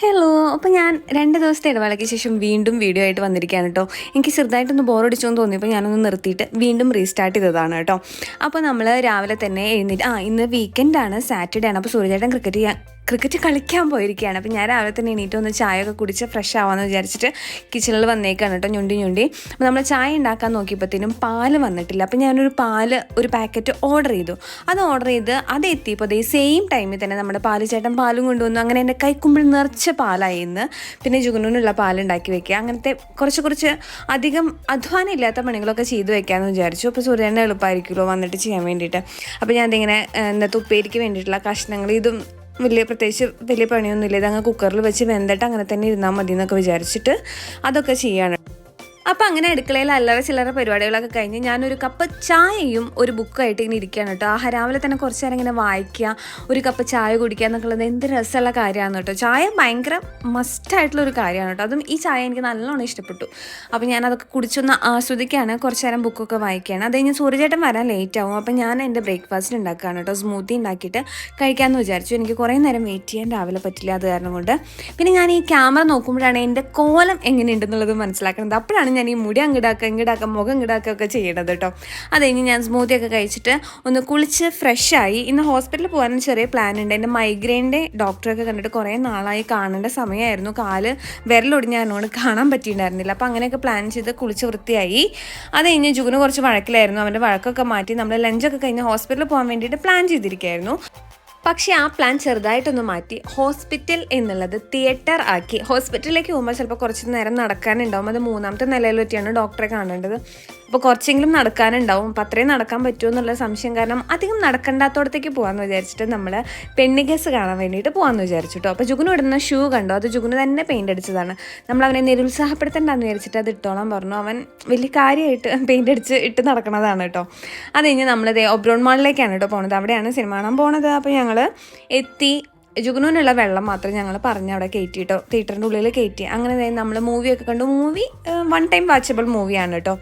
Hello അപ്പോൾ ഞാൻ രണ്ട് ദിവസത്തെ ഇടവേളയ്ക്ക് ശേഷം വീണ്ടും വീഡിയോ ആയിട്ട് വന്നിരിക്കുകയാണ് കേട്ടോ എനിക്ക് ചെറുതായിട്ടൊന്ന് ബോറടിച്ചോന്ന് തോന്നിയപ്പോൾ ഞാനൊന്ന് നിർത്തിയിട്ട് വീണ്ടും റീസ്റ്റാർട്ട് ചെയ്തതാണ് കേട്ടോ അപ്പോൾ നമ്മൾ രാവിലെ തന്നെ എഴുന്നേറ്റ് ആ ഇന്ന് വീക്കെൻഡാണ് സാറ്റർഡേ ആണ്. അപ്പോൾ സൂര്യചേട്ടൻ ക്രിക്കറ്റ് ചെയ്യാൻ ക്രിക്കറ്റ് കളിക്കാൻ പോയിരിക്കുകയാണ്. അപ്പോൾ ഞാൻ രാവിലെ തന്നെ എണീറ്റ് ഒന്ന് ചായ ഒക്കെ കുടിച്ച് ഫ്രഷ് ആവാമെന്ന് വിചാരിച്ചിട്ട് കിച്ചണിൽ വന്നേക്കാണ് കേട്ടോ ഞൊണ്ടി ഞൊണ്ടി. അപ്പോൾ നമ്മൾ ചായ ഉണ്ടാക്കാൻ നോക്കിയപ്പോഴത്തേനും പാൽ വന്നിട്ടില്ല. അപ്പോൾ ഞാനൊരു പാൽ ഒരു പാക്കറ്റ് ഓർഡർ ചെയ്തു. അത് ഓർഡർ ചെയ്ത് അത് എത്തിയപ്പോൾ ഈ സെയിം ടൈമിൽ തന്നെ നമ്മുടെ പാൽ ചേട്ടൻ പാലും കൊണ്ടുവന്നു. അങ്ങനെ എന്റെ കൈക്കുമ്പിൾ നിറച്ച പാലായി ഇന്ന്. പിന്നെ ജുഗുനൂനുള്ള പാലുണ്ടാക്കി വെക്കുക. അങ്ങനത്തെ കുറച്ച് കുറച്ച് അധികം അധ്വാനം ഇല്ലാത്ത പണികളൊക്കെ ചെയ്തു വെക്കാമെന്ന് വിചാരിച്ചു. അപ്പോൾ സൂര്യനെ എളുപ്പമായിരിക്കുമല്ലോ വന്നിട്ട് ചെയ്യാൻ വേണ്ടിയിട്ട്. അപ്പോൾ ഞാൻ അതിങ്ങനെ എന്താ തുപ്പേരിക്ക് വേണ്ടിയിട്ടുള്ള കഷ്ണങ്ങൾ ഇതും വലിയ പ്രത്യേകിച്ച് വലിയ പണിയൊന്നുമില്ല. ഇതങ്ങ് കുക്കറിൽ വെച്ച് വെന്തിട്ട് അങ്ങനെ തന്നെ ഇരുന്നാൽ മതി എന്നൊക്കെ വിചാരിച്ചിട്ട് അതൊക്കെ ചെയ്യാണ്. അപ്പം അങ്ങനെ അടുക്കളയിൽ അല്ലറ ചില്ലറ പരിപാടികളൊക്കെ കഴിഞ്ഞ് ഞാനൊരു കപ്പ് ചായയും ഒരു ബുക്കായിട്ട് ഇങ്ങനെ ഇരിക്കുകയാണ് കേട്ടോ. ആ രാവിലെ തന്നെ കുറച്ച് നേരം ഇങ്ങനെ വായിക്കുക ഒരു കപ്പ് ചായ കുടിക്കുക എന്നൊക്കെയുള്ളത് എന്ത് രസമുള്ള കാര്യമാണ് കേട്ടോ. ചായ ഭയങ്കര മസ്റ്റായിട്ടുള്ള ഒരു കാര്യമാണ് കേട്ടോ. അതും ഈ ചായ എനിക്ക് നല്ലോണം ഇഷ്ടപ്പെട്ടു. അപ്പോൾ ഞാൻ അതൊക്കെ കുടിച്ചൊന്ന് ആസ്വദിക്കുകയാണ് കുറച്ച് നേരം ബുക്കൊക്കെ വായിക്കുകയാണ്. അത് കഴിഞ്ഞ് സൂര്യചേട്ടൻ വരാൻ ലേറ്റ് ആവും. അപ്പം ഞാൻ എന്റെ ബ്രേക്ക്ഫാസ്റ്റ് ഉണ്ടാക്കുകയാണ് കേട്ടോ. സ്മൂത്തി ഉണ്ടാക്കിയിട്ട് കഴിക്കാമെന്ന് വിചാരിച്ചു. എനിക്ക് കുറേ നേരം വെയിറ്റ് ചെയ്യാൻ രാവിലെ പറ്റില്ല അത് കാരണം കൊണ്ട്. പിന്നെ ഞാൻ ഈ ക്യാമറ നോക്കുമ്പോഴാണ് എന്റെ കോലം എങ്ങനെയുണ്ടെന്നുള്ളത് മനസ്സിലാക്കുന്നത്. അപ്പോഴാണ് ഞാൻ ഈ മുടി അങ്ങിടാക്കുക ഇങ്ങിടാക്കുക മുഖം ഇങ്ങിടാക്കുക ഒക്കെ ചെയ്യണത് കേട്ടോ അത് കഴിഞ്ഞ് ഞാൻ സ്മൂത്തി ഒക്കെ കഴിച്ചിട്ട് ഒന്ന് കുളിച്ച് ഫ്രഷായി ഇന്ന് ഹോസ്പിറ്റലിൽ പോകാനും ചെറിയ പ്ലാൻ ഉണ്ട്. എന്റെ മൈഗ്രെയിന്റെ ഡോക്ടറൊക്കെ കണ്ടിട്ട് കുറേ നാളായി കാണേണ്ട സമയമായിരുന്നു കാൽ വിരലൊടിഞ്ഞ എന്നോട് കാണാൻ പറ്റിയിട്ടുണ്ടായിരുന്നില്ല. അപ്പോൾ അങ്ങനെയൊക്കെ പ്ലാൻ ചെയ്ത് കുളിച്ച് വൃത്തിയായി. അത് കഴിഞ്ഞ് ജൂന് കുറച്ച് വഴക്കിലായിരുന്നു. അവന്റെ വഴക്കൊക്കെ മാറ്റി നമ്മൾ ലഞ്ചൊക്കെ കഴിഞ്ഞ് ഹോസ്പിറ്റലിൽ പോകാൻ വേണ്ടിയിട്ട് പ്ലാൻ ചെയ്തിരിക്കുകയായിരുന്നു പക്ഷേ ആ പ്ലാൻ ചെറുതായിട്ടൊന്ന് മാറ്റി. ഹോസ്പിറ്റൽ എന്നുള്ളത് തിയേറ്റർ ആക്കി. ഹോസ്പിറ്റലിലേക്ക് പോകുമ്പോൾ ചിലപ്പോൾ കുറച്ച് നേരം നടക്കാനുണ്ടാവും. അത് മൂന്നാമത്തെ നിലയിൽ പറ്റിയാണ് ഡോക്ടറെ കാണേണ്ടത്. അപ്പോൾ കുറച്ചെങ്കിലും നടക്കാനുണ്ടാവും. അപ്പോൾ അത്രയും നടക്കാൻ പറ്റുമോ എന്നുള്ള സംശയം കാരണം അധികം നടക്കണ്ടാത്തോടത്തേക്ക് പോകാമെന്ന് വിചാരിച്ചിട്ട് നമ്മൾ പെണ്ണിഗസ് കാണാൻ വേണ്ടിയിട്ട് പോകാമെന്ന് വിചാരിച്ചു കേട്ടോ അപ്പോൾ ജുഗുന് ഇടുന്ന ഷൂ കണ്ടോ? അത് ജുഗുന് തന്നെ പെയിന്റ് അടിച്ചതാണ്. നമ്മൾ അവനെ നിരുത്സാഹപ്പെടുത്തണ്ടെന്ന് വിചാരിച്ചിട്ട് അത് ഇട്ടോളാൻ പറഞ്ഞു. അവൻ വലിയ കാര്യമായിട്ട് പെയിന്റ് അടിച്ച് ഇട്ട് നടക്കണതാണ് കേട്ടോ അത് കഴിഞ്ഞ് നമ്മളിത് ഒബ്രോൺ മാളിലേക്കാണ് കേട്ടോ പോണത്. അവിടെയാണ് സിനിമ കാണാൻ പോണത്. അപ്പോൾ ഞങ്ങൾ എത്തി. ജുഗ്നുവിനുള്ള വെള്ളം മാത്രം ഞങ്ങൾ പറഞ്ഞ് അവിടെ കയറ്റി കേട്ടോ തിയേറ്ററിന്റെ ഉള്ളിൽ കയറ്റി. അങ്ങനെ നമ്മൾ മൂവിയൊക്കെ കണ്ടു. മൂവി വൺ ടൈം വാച്ചബിൾ മൂവിയാണ് കേട്ടോ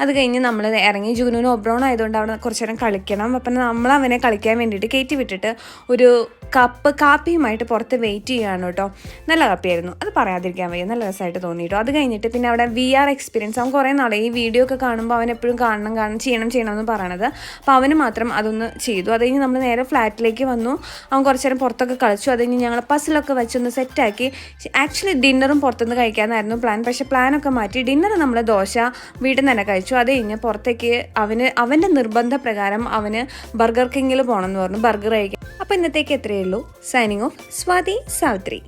അത് കഴിഞ്ഞ് നമ്മൾ ഇറങ്ങി ജുഗ്നുവിന് ഒബ്രോൺ ആയതുകൊണ്ട് അവിടെ കുറച്ച് നേരം കളിക്കണം. അപ്പം നമ്മൾ അവനെ കളിക്കാൻ വേണ്ടിയിട്ട് കയറ്റി വിട്ടിട്ട് ഒരു കപ്പ് കാപ്പിയുമായിട്ട് പുറത്ത് വെയിറ്റ് ചെയ്യുകയാണ് കേട്ടോ. നല്ല കപ്പിയായിരുന്നു. അത് പറയാതിരിക്കാൻ വയ്യ. നല്ല രസമായിട്ട് തോന്നി കേട്ടോ അത് കഴിഞ്ഞിട്ട് പിന്നെ അവിടെ വി ആർ എക്സ്പീരിയൻസ് അവൻ കുറേ നാളെ ഈ വീഡിയോ ഒക്കെ കാണുമ്പോൾ അവൻ എപ്പോഴും കാണണം കാണണം ചെയ്യണം ചെയ്യണം എന്ന് പറയണത്. അപ്പോൾ അവന് മാത്രം അതൊന്ന് ചെയ്തു. അത് കഴിഞ്ഞ് നമ്മൾ നേരെ ഫ്ലാറ്റിലേക്ക് വന്നു. അവൻ കുറച്ച് നേരം പുറത്തൊക്കെ കളിച്ചു. അത് കഴിഞ്ഞ് ഞങ്ങൾ പസിലൊക്കെ വെച്ചൊന്ന് സെറ്റാക്കി ആക്ച്വലി ഡിന്നറും പുറത്തുനിന്ന് കഴിക്കാനായിരുന്നു പ്ലാൻ പക്ഷേ പ്ലാനൊക്കെ മാറ്റി. ഡിന്നർ നമ്മൾ ദോശ വീട്ടിൽ നിന്ന് തന്നെ കഴിച്ചു. അത് കഴിഞ്ഞ് പുറത്തേക്ക് അവന് അവന്റെ നിർബന്ധ പ്രകാരം അവന് ബർഗർ കിങ്ങിൽ പോകണം എന്ന് പറഞ്ഞു. ബർഗർ കഴിക്കാം അപ്പോൾ ഇന്നത്തേക്ക് എത്രയേ ഉള്ളൂ. Signing off Swathi Savitri